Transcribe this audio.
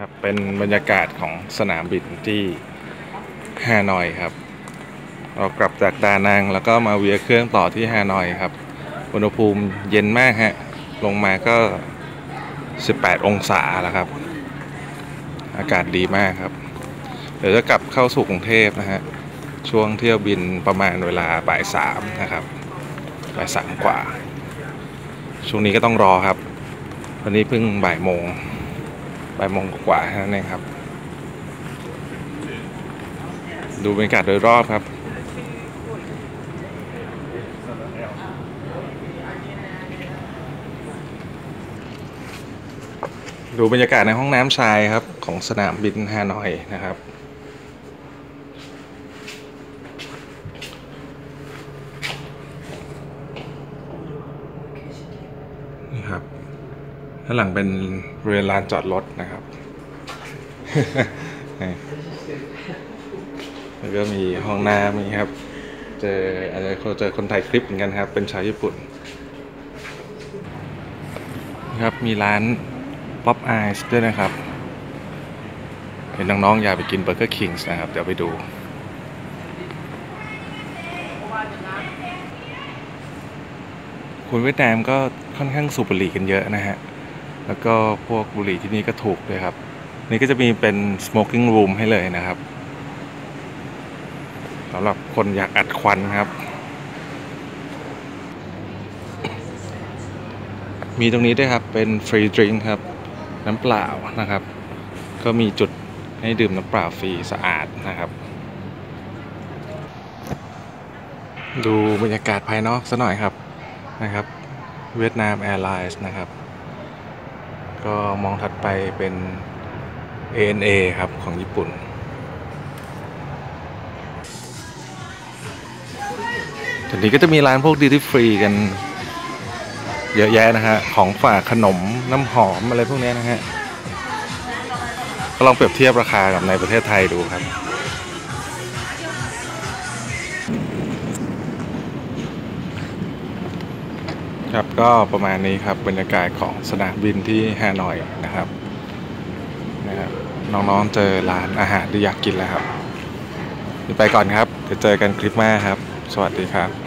ครับเป็นบรรยากาศของสนามบินที่ฮานอยครับ เรากลับจากดานังแล้วก็มาเวียเครื่องต่อที่ฮานอยครับ อุณหภูมิเย็นมากฮะ ลงมาก็ 18 องศาแล้วครับ อากาศดีมากครับ เดี๋ยวจะกลับเข้าสู่กรุงเทพนะฮะ ช่วงเที่ยวบินประมาณเวลาบ่ายสามนะครับบ่ายสามกว่า ช่วงนี้ก็ต้องรอครับ วันนี้เพิ่งบ่ายโมง บ่ายโมงกว่าแค่นั้นเองครับ ดูบรรยากาศโดยรอบครับดูบรรยากาศในห้องน้ำชายครับ ของสนามบินฮานอยนะครับ นี่ครับ ด้านหลังเป็นบริเวณลานจอดรถนะครับแล้วก็มีห้องน้ำนี่ครับ เจออาจจะเจอคนถ่ายคลิปเหมือนกันครับ เป็นชาวญี่ปุ่น ครับมีร้าน Pop Eyes ด้วยนะครับเห็นน้องๆอยากไปกินเบอร์เกอร์คิงส์นะครับ เดี๋ยวไปดูคนเวียดนามก็ค่อนข้างสูบบุหรี่กันเยอะนะฮะ แล้วก็พวกบุหรี่ที่นี่ก็ถูกด้วยครับ นี่ก็จะมีเป็น smoking room ให้เลยนะครับสำหรับคนอยากอัดควันครับ มีตรงนี้ด้วยครับเป็นฟรีดริงครับ น้ำเปล่านะครับ ก็มีจุดให้ดื่มน้ำเปล่าฟรีสะอาดนะครับ ดูบรรยากาศภายนอกซะหน่อยครับนะครับเวียดนามแอร์ไลน์นะครับ ก็มองถัดไปเป็น ANA ครับ ของญี่ปุ่นทีนี้ก็จะมีร้านพวกดิ t ฟรีกัน เยอะแยะนะฮะ ของฝากขนมน้ำหอมอะไรพวกนี้นะฮะ ก็ลองเปรียบเทียบราคากับในประเทศไทยดูครับ ครับก็ประมาณนี้ครับบรรยากาศของสนามบินที่ฮานอยนะครับนะครับน้องๆเจอร้านอาหารที่อยากกินแล้วครับไปก่อนครับเดี๋ยวเจอกันคลิปหน้าครับ สวัสดีครับ